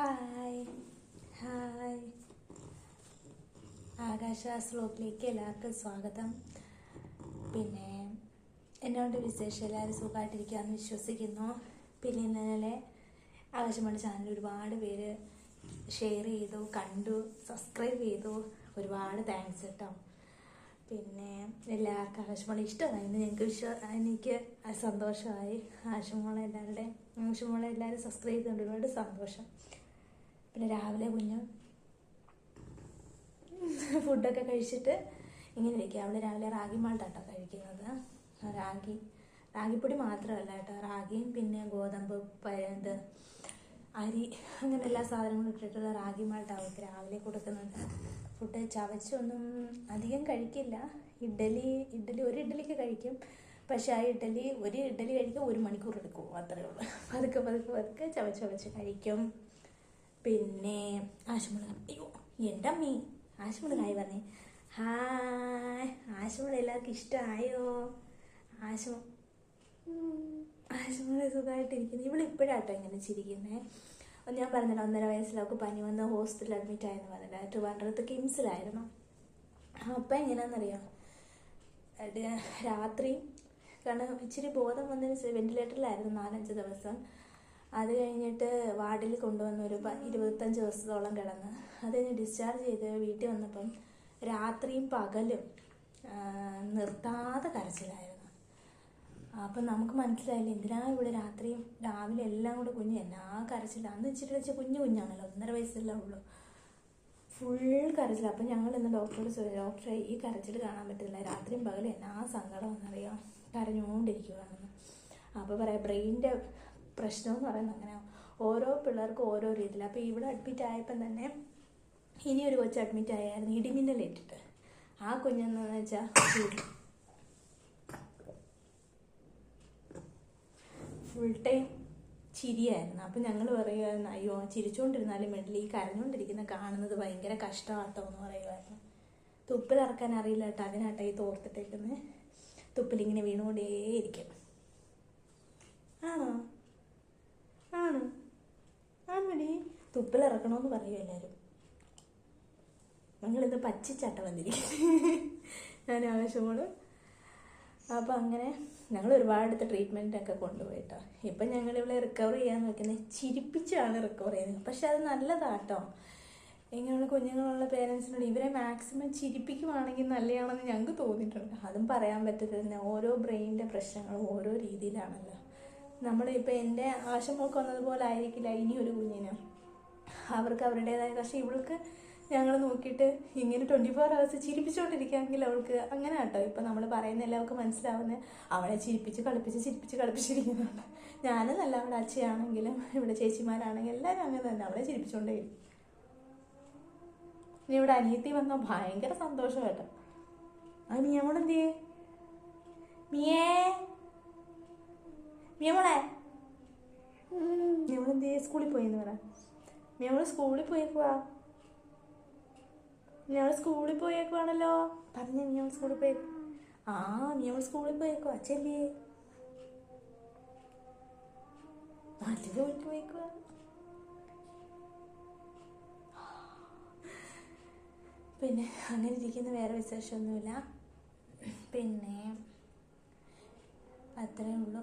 Hi hi ആകാശ സ്ലോക്കിലേക്ക് എല്ലാവർക്കും സ്വാഗതം. പിന്നെ എന്നോട് വിശേഷം എല്ലാവരും സുഖമായിട്ടിരിക്കുകയെന്ന് വിശ്വസിക്കുന്നു. പിന്നെ ഇന്നലെ ആകാശവാണി ചാനൽ ഒരുപാട് പേര് ഷെയർ ചെയ്തു കണ്ടു സബ്സ്ക്രൈബ് ചെയ്തു. ഒരുപാട് താങ്ക്സ് കേട്ടോ പിന്നെ എല്ലാവർക്കും ആകാശമോളെ ഇഷ്ടമായി ഞങ്ങൾക്ക് വിശ്വ എനിക്ക് സന്തോഷമായി. ആകാശമോളെ എല്ലാവരുടെ ആകാശമോളെ എല്ലാവരും സബ്സ്ക്രൈബ് ചെയ്തുകൊണ്ട് ഒരുപാട് സന്തോഷം. പിന്നെ രാവിലെ കുഞ്ഞ് ഫുഡൊക്കെ കഴിച്ചിട്ട് ഇങ്ങനെ ഇരിക്കുക അവിടെ രാവിലെ റാഗി മാൾട്ടാട്ടോ കഴിക്കുന്നത്. റാഗി റാഗിപ്പൊടി മാത്രമല്ല കേട്ടോ. റാഗിയും പിന്നെ ഗോതമ്പ് പഴുത് അരി അങ്ങനെ എല്ലാ സാധനങ്ങളും ഇട്ടിട്ടുള്ള റാഗി മാൾട്ടാണ് അവർക്ക് രാവിലെ കൊടുക്കുന്നത്. ഫുഡ് ചവച്ചൊന്നും അധികം കഴിക്കില്ല. ഇഡ്ഡലി ഇഡ്ഡലി ഒരു ഇഡ്ഡലിക്ക് കഴിക്കും. പക്ഷേ ആ ഇഡ്ഡലി ഒരു ഇഡ്ഡലി കഴിക്കാൻ ഒരു മണിക്കൂർ എടുക്കും. അത്രയേ ഉള്ളൂ. പതുക്കെ പതുക്കെ പതുക്കെ ചവച്ച് ചവച്ച് കഴിക്കും. പിന്നെ ആശുമുളക് അയ്യോ എന്റെ അമ്മി. ആശുമുളകായി പറഞ്ഞേ ഹായ് ആശുമുള എല്ലാവർക്കും ഇഷ്ടമായോ ആശു ആശുമുള സുഖമായിട്ടിരിക്കുന്നു. ഇവളിപ്പോഴാട്ടോ ഇങ്ങനെ ചിരിക്കുന്നേ. ഞാൻ പറഞ്ഞില്ല ഒന്നര വയസ്സിലൊക്കെ പനി വന്ന് ഹോസ്പിറ്റലിൽ അഡ്മിറ്റ് ആയെന്ന് പറഞ്ഞില്ല. ട്രിവാൻഡ്രത്ത് കിംസിലായിരുന്നു. അപ്പം എങ്ങനെയാണെന്നറിയാം? രാത്രി കാരണം ഇച്ചിരി ബോധം വന്നതിന് വെന്റിലേറ്ററിലായിരുന്നു നാലഞ്ച് ദിവസം. അത് കഴിഞ്ഞിട്ട് വാർഡിൽ കൊണ്ടുവന്ന് ഒരു ഇരുപത്തഞ്ച് ദിവസത്തോളം കിടന്ന്. അത് കഴിഞ്ഞ് ഡിസ്ചാർജ് ചെയ്ത് വീട്ടിൽ വന്നപ്പം രാത്രിയും പകലും നിർത്താതെ കരച്ചിലായിരുന്നു. അപ്പം നമുക്ക് മനസ്സിലായില്ല എന്തിനാ ഇവിടെ രാത്രിയും രാവിലെ എല്ലാം കൂടെ കുഞ്ഞ് എന്നാ കരച്ചില്ല അന്ന് ഇച്ചിരി വെച്ച കുഞ്ഞു കുഞ്ഞാണല്ലോ ഒന്നര വയസ്സല്ലേ ഉള്ളൂ. ഫുൾ കരച്ചിൽ അപ്പം ഞങ്ങൾ ഇന്ന് ഡോക്ടറോട് ചോദിച്ചു ഡോക്ടറെ ഈ കരച്ചിൽ കാണാൻ പറ്റില്ല. രാത്രിയും പകലും എന്നാ സങ്കടമെന്നറിയാം കരഞ്ഞുകൊണ്ടിരിക്കുവാണെന്ന് അപ്പോൾ പറയാം ബ്രെയിനിന്റെ പ്രശ്നം എന്ന് പറയുന്നത് അങ്ങനെ ഓരോ പിള്ളേർക്കും ഓരോ രീതിയിൽ അപ്പോൾ ഇവിടെ അഡ്മിറ്റ് ആയപ്പം തന്നെ ഇനി ഒരു കൊച്ച് അഡ്മിറ്റ് ആയായിരുന്നു ഇടിമിന്നലേറ്റിട്ട് ആ കുഞ്ഞെന്ന് വെച്ചാൽ ഫുൾ ടൈം ചിരിയായിരുന്നു. അപ്പം ഞങ്ങൾ പറയുമായിരുന്നു അയ്യോ ചിരിച്ചുകൊണ്ടിരുന്നാലും വേണ്ടില്ല ഈ കരഞ്ഞുകൊണ്ടിരിക്കുന്ന കാണുന്നത് ഭയങ്കര കഷ്ടമാട്ടോ എന്ന് പറയുമായിരുന്നു തുപ്പിലിറക്കാൻ അറിയില്ല കേട്ടോ അതിനാട്ടോ ഈ തോർത്തിട്ടേക്കുന്നത് തുപ്പിലിങ്ങനെ വീണുകൊണ്ടേയിരിക്കും. ആണോ? ആണോ. ആണോടി തുപ്പിലിറക്കണമെന്ന് പറയും എല്ലാവരും ഞങ്ങളിന്ന് പച്ചച്ചട്ട വന്നിരിക്കുന്നത് ഞാൻ ആവശ്യമോട് അപ്പം അങ്ങനെ ഞങ്ങൾ ഒരുപാട് ട്രീറ്റ്മെന്റൊക്കെ കൊണ്ടുപോയിട്ടോ. ഇപ്പം ഞങ്ങൾ ഇവിടെ റിക്കവർ ചെയ്യാൻ നോക്കുന്നത് ചിരിപ്പിച്ചാണ് റിക്കവർ ചെയ്യുന്നത്. പക്ഷെ അത് നല്ലതാട്ടോ. ഇങ്ങനെയുള്ള കുഞ്ഞുങ്ങളുള്ള പേരൻസിനോട് ഇവരെ മാക്സിമം ചിരിപ്പിക്കുവാണെങ്കിൽ നല്ലതാണെന്ന് ഞങ്ങൾക്ക് തോന്നിയിട്ടുണ്ട്. അതും പറയാൻ പറ്റത്തില്ല. ഓരോ ബ്രെയിനിന്റെ പ്രശ്നങ്ങളും ഓരോ രീതിയിലാണല്ലോ. നമ്മളിപ്പോൾ എന്റെ ആശമൊക്കെ വന്നതുപോലെ ആയിരിക്കില്ല ഇനി ഒരു കുഞ്ഞിന്. അവർക്ക് അവരുടേതായ പക്ഷേ ഇവൾക്ക് ഞങ്ങൾ നോക്കിയിട്ട് ഇങ്ങനെ ട്വന്റി ഫോർ ഹവേഴ്സ് ചിരിപ്പിച്ചുകൊണ്ടിരിക്കുകയാണെങ്കിൽ അവൾക്ക് അങ്ങനെ കേട്ടോ. ഇപ്പം നമ്മൾ പറയുന്ന എല്ലാവർക്കും മനസ്സിലാവുന്നത് അവളെ ചിരിപ്പിച്ച് കളിപ്പിച്ച് ചിരിപ്പിച്ച് കളിപ്പിച്ചിരിക്കുന്നുണ്ട്. നല്ല അവിടെ അച്ഛയാണെങ്കിലും ഇവിടെ ചേച്ചിമാരാണെങ്കിലും എല്ലാവരും അങ്ങനെ തന്നെ. അവളെ ചിരിപ്പിച്ചുകൊണ്ടേ ഇവിടെ അനിയത്തി വന്നാൽ ഭയങ്കര സന്തോഷം കേട്ടോ. അനിയമ്മളെന്തിയേ സ്കൂളിൽ പോയിന്ന് പറ. ഞങ്ങൾ സ്കൂളിൽ പോയേക്കുവാ. ഞങ്ങൾ സ്കൂളിൽ പോയേക്കുവാണല്ലോ. പറഞ്ഞു ഞങ്ങൾ സ്കൂളിൽ പോയി ആ ഞങ്ങൾ സ്കൂളിൽ പോയേക്കുവാ. ചെല്ലേ പിന്നെ അങ്ങനെ ഇരിക്കുന്ന വേറെ വിശേഷമൊന്നുമില്ല. പിന്നെ അത്രയേ ഉള്ളൂ.